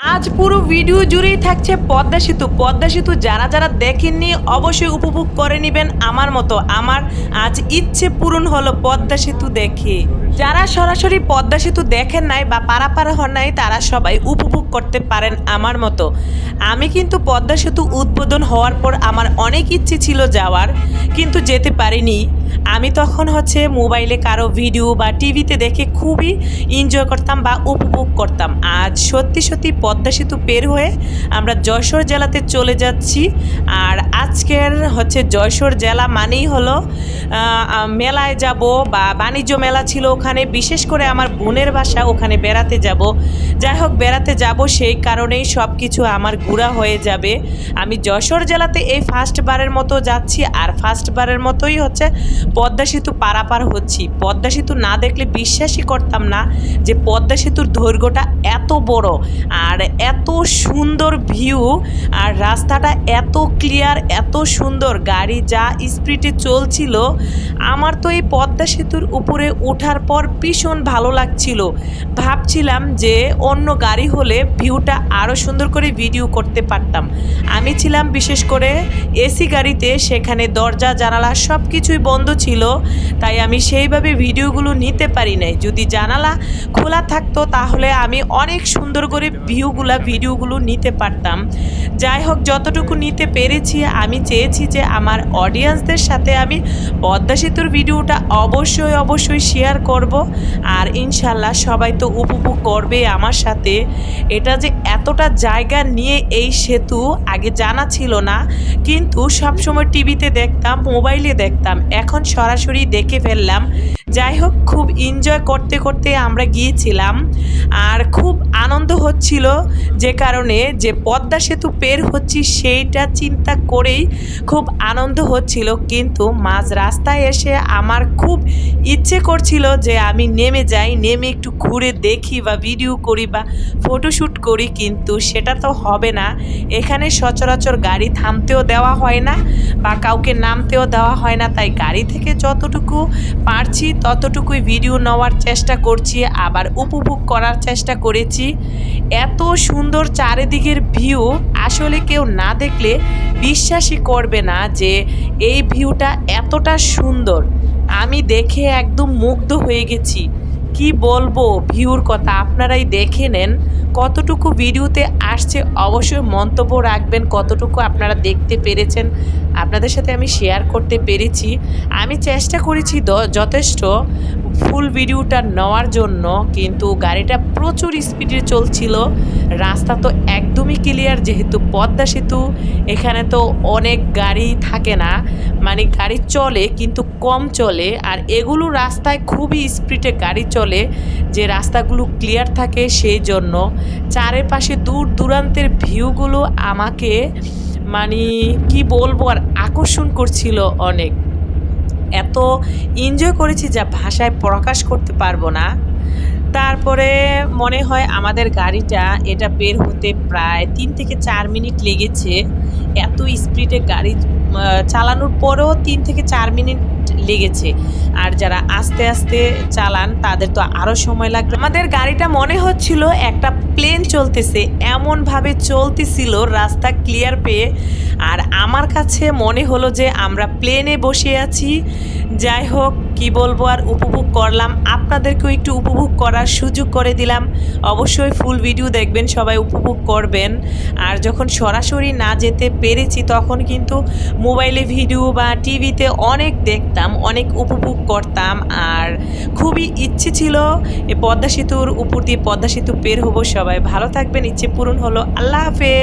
আজ পুরো ভিডিও জুড়েই থাকছে পদ্মা সেতু। পদ্মা সেতু যারা যারা দেখেননি, অবশ্যই উপভোগ করে নেবেন আমার মতো। আমার আজ ইচ্ছে পূরণ হলো পদ্মা সেতু দেখে। যারা সরাসরি পদ্মা সেতু দেখেন নাই বা পারাপার হন নাই, তারা সবাই উপভোগ করতে পারেন আমার মতো। আমি কিন্তু পদ্মা সেতু উদ্বোধন হওয়ার পর আমার অনেক ইচ্ছে ছিল যাওয়ার, কিন্তু যেতে পারিনি। আমি তখন হচ্ছে মোবাইলে কারও ভিডিও বা টিভিতে দেখে খুবই এনজয় করতাম বা উপভোগ করতাম। আজ সত্যি সত্যি পদ্মা সেতু পের হয়ে আমরা যশোর জেলাতে চলে যাচ্ছি। আর আজকের হচ্ছে যশোর জেলা মানেই হলো মেলায় যাব বা বাণিজ্য মেলা ছিল ওখানে, বিশেষ করে আমার বোনের বাসা ওখানে বেড়াতে যাব। যাই হোক, বেড়াতে যাব সেই কারণেই সব কিছু আমার গুড়া হয়ে যাবে। আমি যশোর জেলাতে এই ফার্স্টবারের মতো যাচ্ছি আর ফার্স্টবারের মতোই হচ্ছে পদ্মা সেতু পারাপার হচ্ছি। পদ্মা সেতু না দেখলে বিশ্বাসই করতাম না যে পদ্মা সেতুর দৈর্ঘ্যটা এত বড় আর এত সুন্দর ভিউ আর রাস্তাটা এত ক্লিয়ার এত সুন্দর। গাড়ি যা স্পিডে চলছিল, আমার তো এই পদ্মা সেতুর উপরে ওঠার পর ভীষণ ভালো লাগছিল। ভাবছিলাম যে অন্য গাড়ি হলে ভিউটা আরও সুন্দর করে ভিডিও করতে পারতাম। আমি ছিলাম বিশেষ করে এসি গাড়িতে, সেখানে দরজা, জানালা সব কিছুই বন্ধ ছিল, তাই আমি সেইভাবে ভিডিওগুলো নিতে পারি নাই। যদি জানালা খোলা থাকতো, তাহলে আমি অনেক সুন্দর করে ভিউগুলা, ভিডিওগুলো নিতে পারতাম। যাই হোক, যতটুকু নিতে পেরেছি, আমি চেয়েছি যে আমার অডিয়েন্সদের সাথে আমি পদ্মা সেতুর ভিডিওটা অবশ্যই অবশ্যই শেয়ার করব। আর ইনশাল্লাহ সবাই তো উপভোগ করবে আমার সাথে। এটা যে এতটা জায়গা নিয়ে এই সেতু আগে জানা ছিল না, কিন্তু সবসময় টিভিতে দেখতাম, মোবাইলে দেখতাম। এখন সরাসরি দেখে ফেললাম যাই হোক, খুব এনজয় করতে করতে আমরা গিয়েছিলাম আর খুব আনন্দ হচ্ছিল যে কারণে যে পদ্মা সেতু পের হচ্ছি সেইটা চিন্তা করেই খুব আনন্দ হচ্ছিল। কিন্তু মাঝ রাস্তায় এসে আমার খুব ইচ্ছে করছিল যে আমি নেমে যাই, নেমে একটু ঘুরে দেখি বা ভিডিও করি বা ফটোশ্যুট করি, কিন্তু সেটা তো হবে না। এখানে সচরাচর গাড়ি থামতেও দেওয়া হয় না বা কাউকে নামতেও দেওয়া হয় না, তাই গাড়ি থেকে যতটুকু পারছি ততটুকুই ভিডিও নেওয়ার চেষ্টা করছি, আবার উপভোগ করার চেষ্টা করেছি। এত সুন্দর চারিদিকের ভিউ আসলে কেউ না দেখলে বিশ্বাসই করবে না যে এই ভিউটা এতটা সুন্দর। আমি দেখে একদম মুগ্ধ হয়ে গেছি। কি বলব ভিউর কথা, আপনারাই দেখে নেন কতটুকু ভিডিওতে আসছে। অবশ্যই মন্তব্য রাখবেন কতটুকু আপনারা দেখতে পেরেছেন। আপনাদের সাথে আমি শেয়ার করতে পেরেছি। আমি চেষ্টা করেছি যথেষ্ট ফুল ভিডিওটা নেওয়ার জন্য, কিন্তু গাড়িটা প্রচুর স্পিডে চলছিল। রাস্তা তো একদমই ক্লিয়ার যেহেতু পদ্মা সেতু, এখানে তো অনেক গাড়ি থাকে না। মানে গাড়ি চলে, কিন্তু কম চলে, আর এগুলো রাস্তায় খুবই স্পিডে গাড়ি চলে, যে রাস্তাগুলো ক্লিয়ার থাকে সেই জন্য। চারিপাশে দূর দূরান্তের ভিউগুলো আমাকে মানে কি বলব আর আকর্ষণ করছিল অনেক। এত এনজয় করেছি যা ভাষায় প্রকাশ করতে পারব না। তারপরে মনে হয় আমাদের গাড়িটা, এটা বের হতে প্রায় তিন থেকে চার মিনিট লেগেছে। এত স্পিডে গাড়ি চালানোর পরেও তিন থেকে চার মিনিট লেগেছে। আর যারা আস্তে আস্তে চালান, তাদের তো আরও সময় লাগবে। আমাদের গাড়িটা মনে হচ্ছিল একটা প্লেন চলতেছে, এমনভাবে চলতেছিল, রাস্তা ক্লিয়ার পেয়ে। আর আমার কাছে মনে হলো যে আমরা প্লেনে বসে আছি। যাই হোক, কি বলব আর উপভোগ করলাম। আপনাদেরকেও একটু উপভোগ করার সুযোগ করে দিলাম। অবশ্যই ফুল ভিডিও দেখবেন, সবাই উপভোগ করবেন। আর যখন সরাসরি না যেতে পেরেছি, তখন কিন্তু মোবাইলে ভিডিও বা টিভিতে অনেক দেখতাম, অনেক উপভোগ করতাম আর খুবই ইচ্ছে ছিল পদ্মা সেতুর উপর দিয়ে পদ্মা সেতু পের হব সবাই। ভালো থাকবেন, ইচ্ছে পূরণ হলো। আল্লাহ হাফেজ।